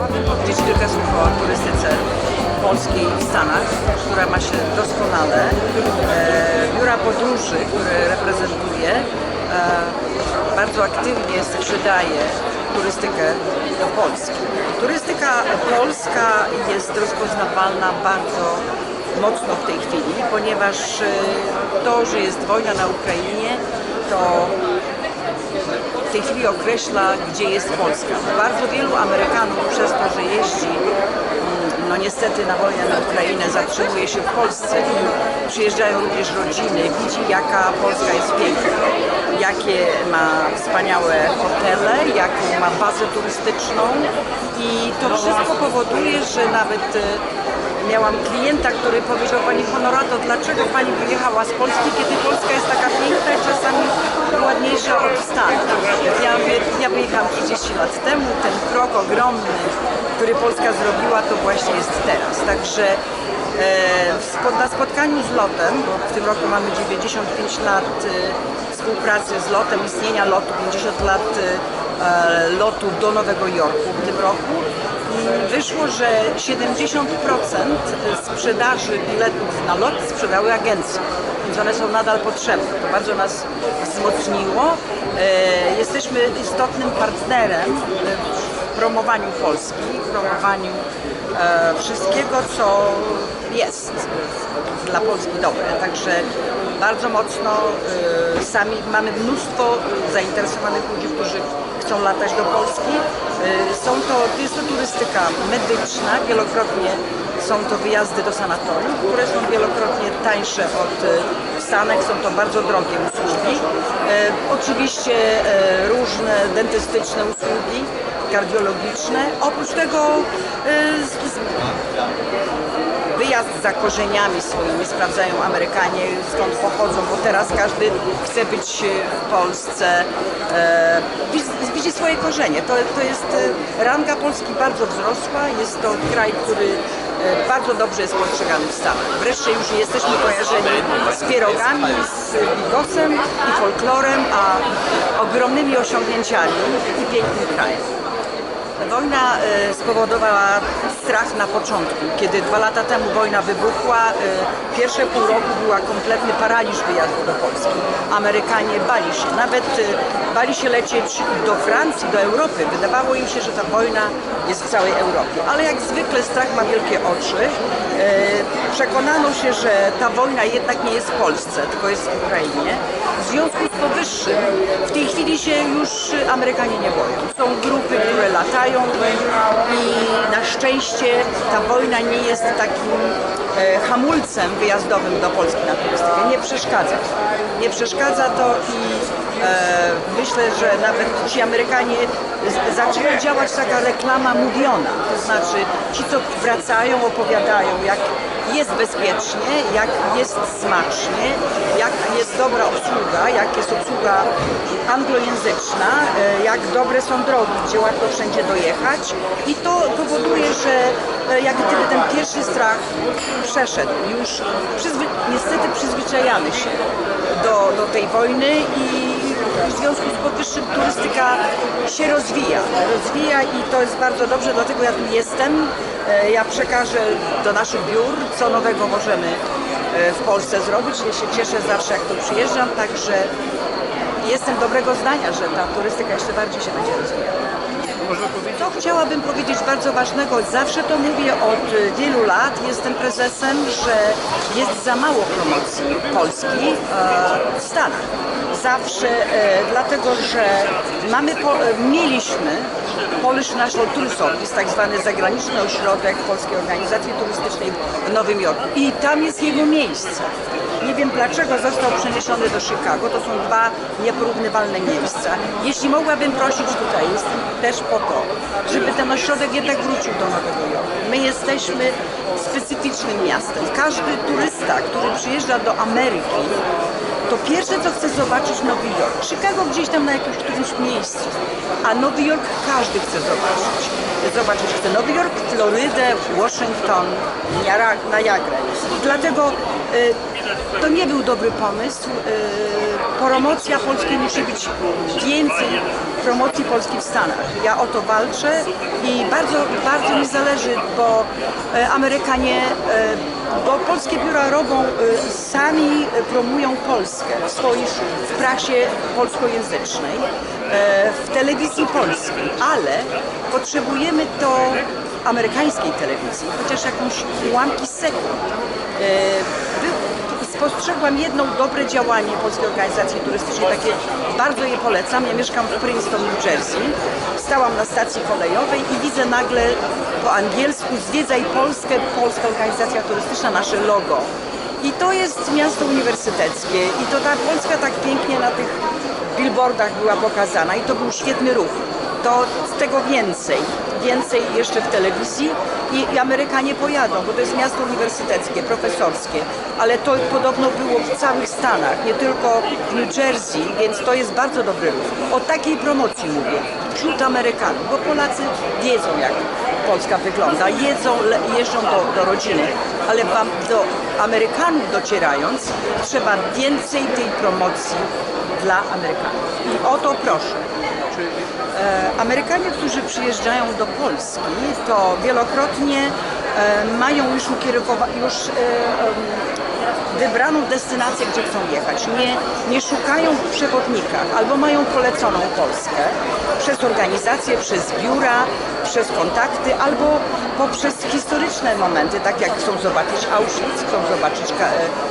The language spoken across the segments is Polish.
Chciałabym powiedzieć kilka słów o turystyce polskiej w Stanach, która ma się doskonale. E, biura podróży, które reprezentuje, e, bardzo aktywnie sprzedaje turystykę do Polski. Turystyka polska jest rozpoznawalna bardzo mocno w tej chwili, ponieważ e, to, że jest wojna na Ukrainie, to w tej chwili określa, gdzie jest Polska. Bardzo wielu Amerykanów przez to, że jeździ mm, no niestety na wojnę na Ukrainę zatrzymuje się w Polsce. Przyjeżdżają również rodziny, widzi jaka Polska jest piękna, jakie ma wspaniałe hotele, jaką ma bazę turystyczną. I to wszystko powoduje, że nawet e, Miałam klienta, który powiedział Pani Honorato, dlaczego Pani wyjechała z Polski, kiedy Polska jest taka piękna i czasami ładniejsza od Stanów. Ja, ja wyjechałam 30 lat temu, ten krok ogromny, który Polska zrobiła, to właśnie jest teraz. Także e, na spotkaniu z LOTem, bo w tym roku mamy 95 lat e, współpracy z LOTem, istnienia LOTu, 50 lat e, lotu do Nowego Jorku w tym roku, wyszło, że 70% sprzedaży biletów na lot sprzedały agencje, więc one są nadal potrzebne. To bardzo nas wzmocniło. E, Jesteśmy istotnym partnerem w promowaniu Polski, w promowaniu e, wszystkiego, co jest dla Polski dobre. Także bardzo mocno e, sami mamy mnóstwo zainteresowanych ludzi, którzy chcą latać do Polski. Y, Są to, jest to turystyka medyczna, wielokrotnie są to wyjazdy do sanatorium, które są wielokrotnie tańsze od y, Stanek, są to bardzo drogie usługi. Y, Oczywiście y, różne dentystyczne usługi, kardiologiczne. Oprócz tego y, wyjazd za korzeniami swoimi sprawdzają Amerykanie, skąd pochodzą, bo teraz każdy chce być w Polsce, e, widzi- swoje korzenie. To, to jest, e, ranga Polski bardzo wzrosła, jest to kraj, który e, bardzo dobrze jest postrzegany w Stanach. Wreszcie już jesteśmy kojarzeni z pierogami, z bigosem i folklorem, a ogromnymi osiągnięciami i pięknym krajem. Wojna e, spowodowała strach na początku. Kiedy dwa lata temu wojna wybuchła, e, pierwsze pół roku była kompletny paraliż wyjazdu do Polski. Amerykanie bali się, nawet e, bali się lecieć do Francji, do Europy. Wydawało im się, że ta wojna jest w całej Europie. Ale jak zwykle strach ma wielkie oczy. Przekonano się, że ta wojna jednak nie jest w Polsce, tylko jest w Ukrainie. Związku z powyższym w tej chwili się już Amerykanie nie boją. Są grupy, które latają i na szczęście ta wojna nie jest takim e, hamulcem wyjazdowym do Polski na turystykę. Nie przeszkadza. Nie przeszkadza to i e, myślę, że nawet ci Amerykanie zaczyna działać taka reklama mówiona. To znaczy ci, co wracają, opowiadają, jak jest bezpiecznie, jak jest smacznie, jak jest dobra obsługa, jak jest obsługa anglojęzyczna, e, jak dobre są drogi, gdzie łatwo wszędzie dojechać i to powoduje, że e, jak gdyby ten pierwszy strach przeszedł. Już przyzwy, niestety przyzwyczajamy się do, do tej wojny i w związku z powyższym turystyka się rozwija. Rozwija i to jest bardzo dobrze, dlatego ja tu jestem. E, Ja przekażę do naszych biur, co nowego możemy e, w Polsce zrobić. Ja się cieszę zawsze, jak tu przyjeżdżam, także jestem dobrego zdania, że ta turystyka jeszcze bardziej się będzie rozwijała. Można powiedzieć, To chciałabym powiedzieć bardzo ważnego, zawsze to mówię od wielu lat, jestem prezesem, że jest za mało promocji Polski e, w Stanach. Zawsze, e, dlatego że mamy, mieliśmy Polish National Tourist Office, tak zwany zagraniczny ośrodek Polskiej Organizacji Turystycznej w Nowym Jorku i tam jest jego miejsce. Nie wiem dlaczego został przeniesiony do Chicago. To są dwa nieporównywalne miejsca. Jeśli mogłabym prosić tutaj, jestem też po to, żeby ten ośrodek jednak wrócił do Nowego Jorku. My jesteśmy specyficznym miastem. Każdy turysta, który przyjeżdża do Ameryki, to pierwsze co chce zobaczyć Nowy Jork. Chicago gdzieś tam na jakimś którymś miejscu, a Nowy Jork każdy chce zobaczyć. Zobaczyć chce Nowy Jork, Florydę, Washington. I dlatego to nie był dobry pomysł. Y, promocja Polski musi być więcej promocji Polski w Stanach. Ja o to walczę i bardzo, bardzo mi zależy, bo e, Amerykanie, bo polskie biura robią, sami promują Polskę w swojej w prasie polskojęzycznej, w telewizji polskiej, ale potrzebujemy to amerykańskiej telewizji, chociaż jakąś ułamki sekund. Spostrzegłam jedno dobre działanie Polskiej Organizacji Turystycznej, takie bardzo je polecam. Ja mieszkam w Princeton, New Jersey. Stałam na stacji kolejowej i widzę nagle po angielsku Zwiedzaj Polskę, Polska Organizacja Turystyczna, nasze logo. I to jest miasto uniwersyteckie i to ta Polska tak pięknie na tych billboardach była pokazana i to był świetny ruch. To z tego więcej, więcej jeszcze w telewizji i, Amerykanie pojadą, bo to jest miasto uniwersyteckie, profesorskie, ale to podobno było w całych Stanach, nie tylko w New Jersey, więc to jest bardzo dobry ruch. O takiej promocji mówię, wśród Amerykanów, bo Polacy wiedzą jak Polska wygląda, jedzą, jeżdżą do, do rodziny, ale do Amerykanów docierając trzeba więcej tej promocji dla Amerykanów. I o to proszę. E, Amerykanie, którzy przyjeżdżają do Polski, to wielokrotnie e, mają już, już e, wybraną destynację, gdzie chcą jechać. Nie, nie szukają w przewodnikach albo mają poleconą Polskę przez organizacje, przez biura, przez kontakty albo poprzez historyczne momenty, tak jak chcą zobaczyć Auschwitz, chcą zobaczyć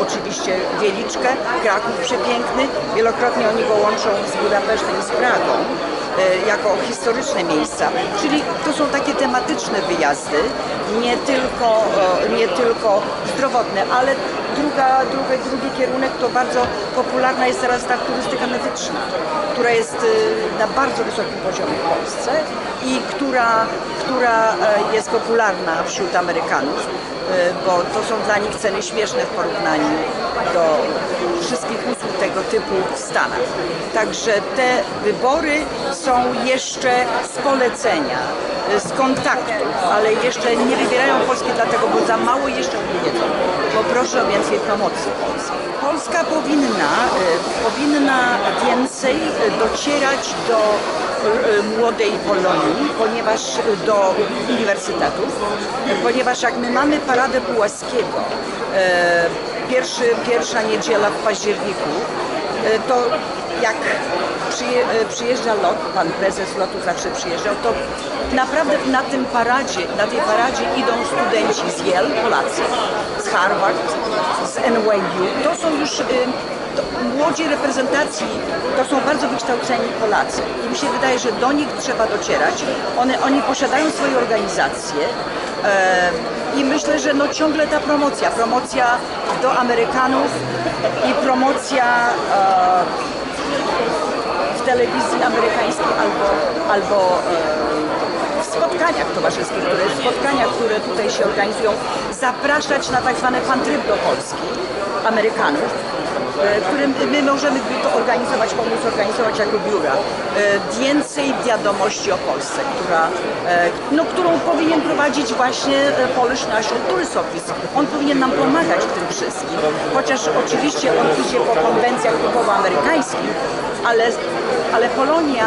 oczywiście Wieliczkę, Kraków przepiękny. Wielokrotnie oni go łączą z Budapesztem i z Pragą jako historyczne miejsca. Czyli to są takie tematyczne wyjazdy, nie tylko, e, nie tylko zdrowotne, ale druga, drugi, drugi kierunek to bardzo popularna jest teraz ta turystyka medyczna, która jest e, na bardzo wysokim poziomie w Polsce i która, która e, jest popularna wśród Amerykanów, e, bo to są dla nich ceny śmieszne w porównaniu do wszystkich usług tego typu w Stanach. Także te wybory są jeszcze z polecenia, y, z kontaktów, ale jeszcze nie wybierają Polski dlatego, bo za mało jeszcze tym wiedzą. Bo proszę o więcej promocji Polski. Polska powinna, y, powinna więcej y, docierać do młodej Polonii, ponieważ do uniwersytetów, ponieważ jak my mamy Paradę Pułaskiego, pierwszy, pierwsza niedziela w październiku, e, to jak e, przyjeżdża lot, pan prezes lotu zawsze przyjeżdżał, to naprawdę na tym paradzie, na tej paradzie idą studenci z Yale, Polacy, z Harvard, z NYU. To są już y, młodzi reprezentacji, to są bardzo wykształceni Polacy. I mi się wydaje, że do nich trzeba docierać. One, oni posiadają swoje organizacje, E, I myślę, że no ciągle ta promocja, promocja do Amerykanów i promocja e, w telewizji amerykańskiej albo, albo e, w spotkaniach towarzyskich, które, w spotkaniach, które tutaj się organizują, zapraszać na tak zwany fan trip do Polski Amerykanów, którym my możemy to organizować, pomóc organizować jako biura. E, Więcej wiadomości o Polsce, która, e, no, którą powinien prowadzić właśnie e, Polish National Tourist Office. On powinien nam pomagać w tym wszystkim, chociaż oczywiście on idzie po konwencjach typowo amerykańskich, ale, ale Polonia,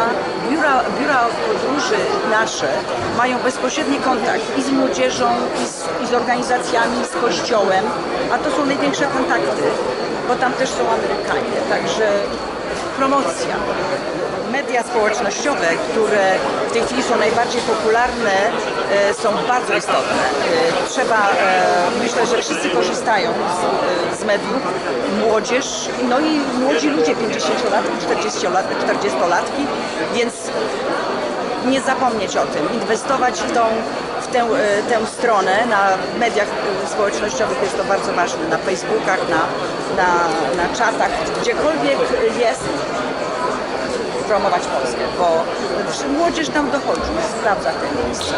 biura, biura podróży nasze mają bezpośredni kontakt i z młodzieżą, i z, i z organizacjami, z kościołem, a to są największe kontakty, bo tam też są Amerykanie, także promocja. Media społecznościowe, które w tej chwili są najbardziej popularne, e, są bardzo istotne. E, Trzeba, e, myślę, że wszyscy korzystają z, z mediów, młodzież, no i młodzi ludzie, 50-latki, 40-latki, 40-latki, więc nie zapomnieć o tym, inwestować w tą, w tę, tę stronę. Na mediach społecznościowych jest to bardzo ważne, na Facebookach, na, na, na czatach, gdziekolwiek jest promować Polskę, bo młodzież tam dochodzi, sprawdza te miejsca.